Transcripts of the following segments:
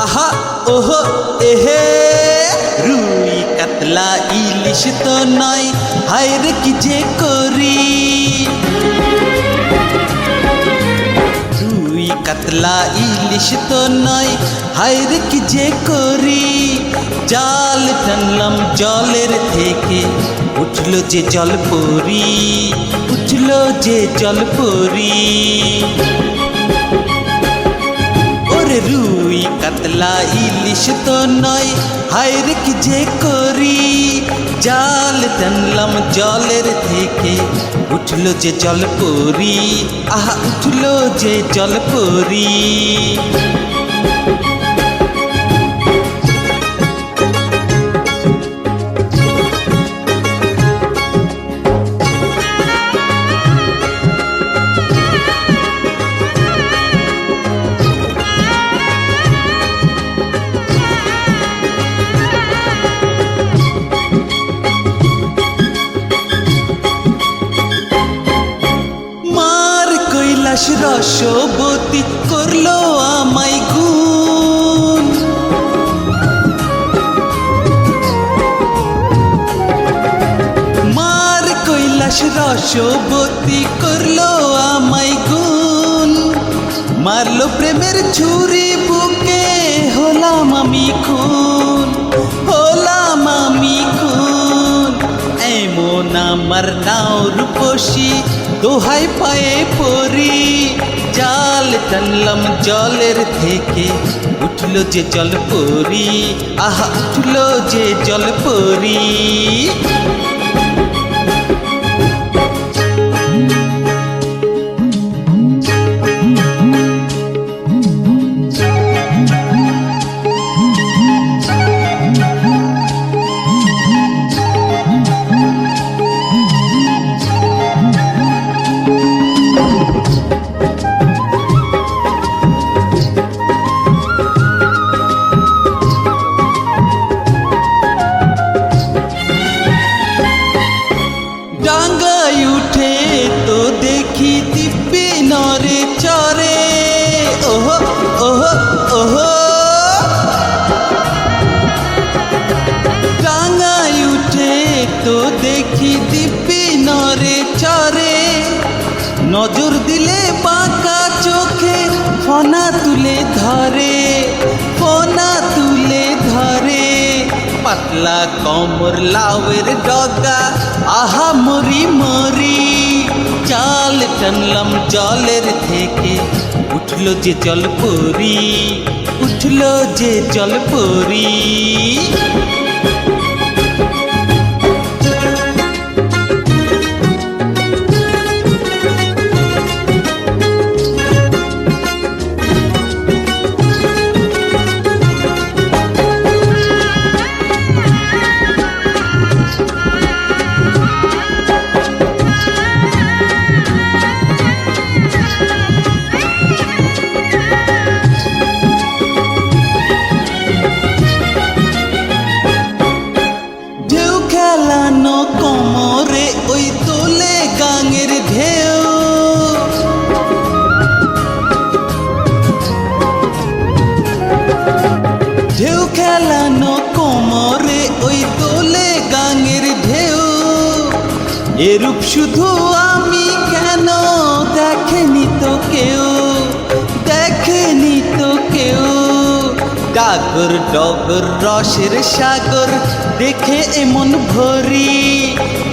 আহা, ওহো, এহে। রুই কাতলা ইলিশ তো নয় হায়রে কি যে করি। রুই কাতলা ইলিশ তো নয় হায়রে কি যে করি। জাল টানলাম জলের থেকে, উঠল যে জল পরি উঠল যে জল পরি ওরে রুই কাতলা ইলিশ তো নয় হায়রে কি যে করি? জাল টানলাম জলের থেকে, উঠল যে জল পরি আহা, উঠল যে জল পরি রসবতী করল আমায় গুণ। মার কৈলাস রসবতী করল আমায় গুণ। মারলো প্রেমের ছুরি বুকে, হলাম আমি খুন, হলাম আমি খুন। এমন আমার নাও রূপসী, দোহাই পায়ে জাল টানলাম জলের থেকে। উঠল যে জল পরি আহা উঠল যে জল পরি নজর দিলে বাঁকা চোখে, ফনা তুলে ধরে, ফনা তুলে ধরে। পাতলা কমর লাউয়ের ডগা, আহা মরি মরি। চাল টানলাম জলের থেকে, উঠল যে জল পরি উঠল যে জল পরি খেলানো কোমরে ওই তোলে গাঙের ঢেউ। এরূপ শুধু আমি কেন দেখেনি তো কেউ? দেখেনি তো কেউ? ডাগর ডগর রসের সাগর দেখে এমন ভরি।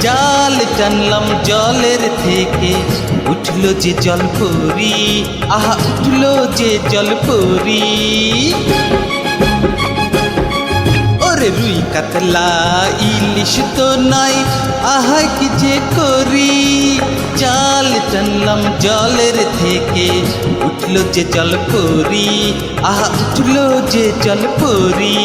জাল টানলাম জলের থেকে, উঠল যে জল পরি আহা, উঠল যে জল পরি ওরে রুই কাতলা, ইলিশ তো নাই। আহা কি যে করি? জাল টানলাম জলের থেকে, উঠল যে জল পরি আহা, উঠল যে জল পরি